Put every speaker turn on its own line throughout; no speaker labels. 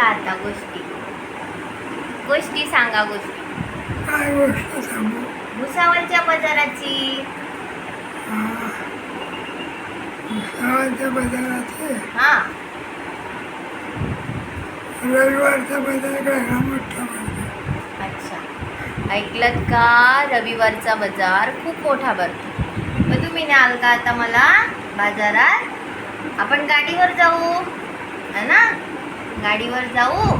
सांगा आता गोष्टी. गोष्टी सांगा गोष्टी.
काय गोष्ट सांगू?
भुसावळच्या बाजाराची.
बाजारात
हा.
रविवारचा बाजार मोठा भरतो
अच्छा. ऐकलत का? रविवारचा बाजार खूप मोठा भरतो. मग तुम्ही न्याल का आता मला बाजारात? आपण गाडीवर जाऊ. है ना? गाडीवर जाऊ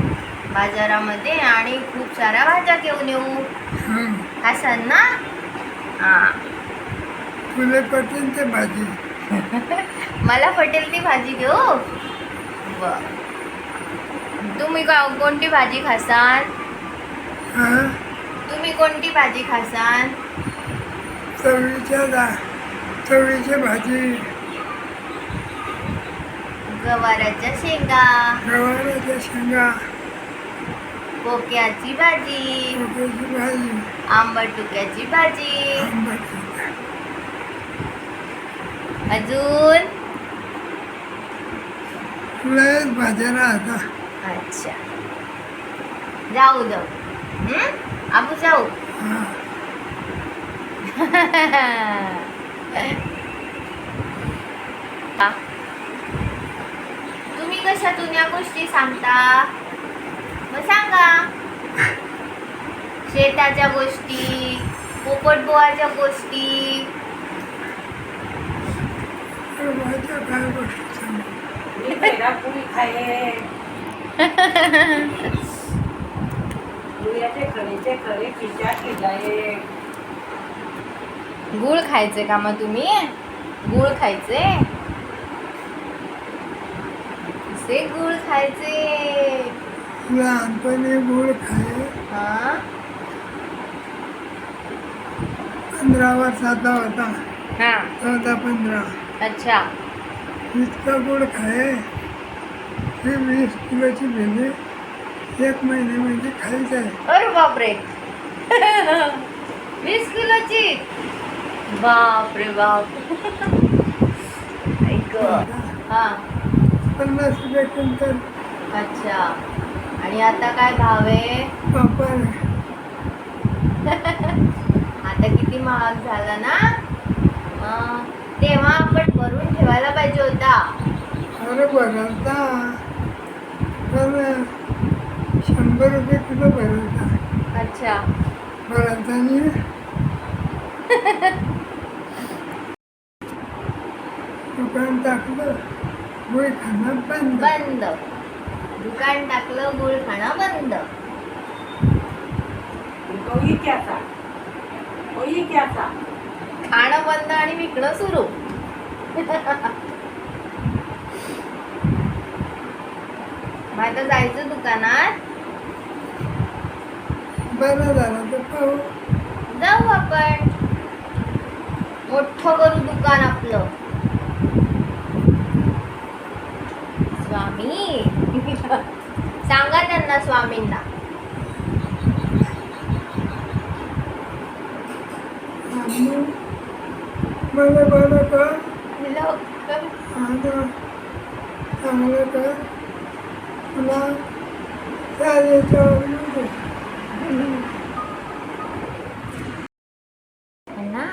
बाजारामध्ये आणि खूप साऱ्या भाज्या घेऊन येऊ. असाल ना? हां.
तुला पटेल ते भाजी.
मला पटेल ती भाजी बर. तुम्ही का कोणती भाजी खासाल
हा?
तुम्ही कोणती भाजी खासाल
चवळीच्या चवळीची भाजी.
गवाराच्या शेंगा.
गवाराच्या शेंगा.
भाजी.
कोक्याची भाजी.
आंबटुक्याची भाजी.
आंब्याची
अजून?
लयच भाज्या राहता
अच्छा. जाऊ जाऊ? आबू जाऊ.
हा.
कशातून या गोष्टी सांगता? मग सांगा. शेताच्या गोष्टी पोपटबोवाच्या गोष्टी. गुळ खायचे का मग तुम्ही? गुळ खायचे? कसे गुळ खायचे.
लहानपणी गुळ खाय.
हा?
पंधरा वर्षाचा होता.
हा.
चौदा पंधरा.
अच्छा.
इतका गुळ खाय. हे वीस किलोची भेंडी एक महिन्यामध्ये खायचं आहे.
अरे बापरे. वीस किलोची? बापरे बाप. ऐक. हा.
पन्नास रुपये क्विंटल.
अच्छा. आणि आता काय भाव आहे?
पापड.
आता किती महाग झाला ना? तेव्हा आपण भरून ठेवायला पाहिजे होता.
अरे भरवता तर शंभर रुपये किलो भरवता
अच्छा.
भरवतानी दुकान टाकलं. गुळ खाणं बंद.
बंद. दुकान टाकलं गुळ खाणं बंद.
तोही त्याचा. तोही त्याचा.
खाणं बंद आणि विकणं सुरू. आता जायचं दुकानात?
बरं झालं तर पाहू.
जाऊ आपण. मोठं करू दुकान आपलं. सांगा त्यांना स्वामींना
आणि मला बरं का
लवकर
आता चांगलं कर तुला त्या याच्यावर येऊ दे.
ना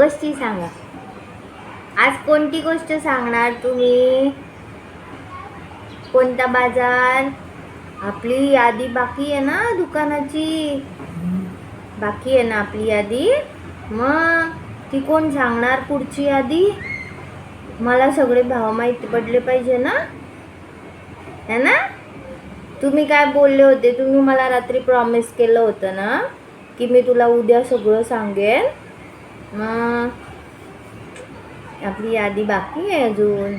गोष्टी सांगा. आज कोणती गोष्ट सांगणार तुम्ही? कोणता बाजार? आपली यादी बाकी आहे ना दुकानाची? बाकी आहे ना आपली यादी? मग ती कोण सांगणार पुढची यादी? मला सगळे भाव माहिती पडले पाहिजे ना? है ना? तुम्ही काय बोलले होते? तुम्ही मला रात्री प्रॉमिस केलं होतं ना की मी तुला उद्या सगळं सांगेन. मग आपली यादी बाकी आहे अजून.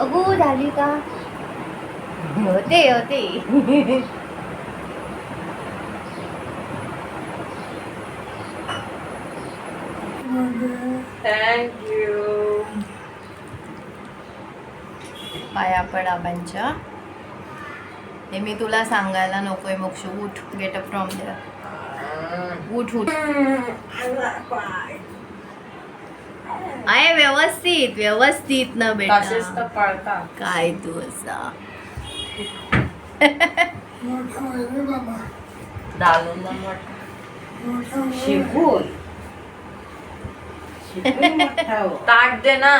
अगो झाली का? होते होते.
थँक्यू
पाया पड आबांच्या हे मी तुला सांगायला नकोय मोक्ष. उठ गेट अप फ्रॉम देअर उठ उठ. आहे व्यवस्थित व्यवस्थित ना बेटा.
पळतात
काय तू असा
दालून
होय.
शिकून. हो.
ताट दे ना.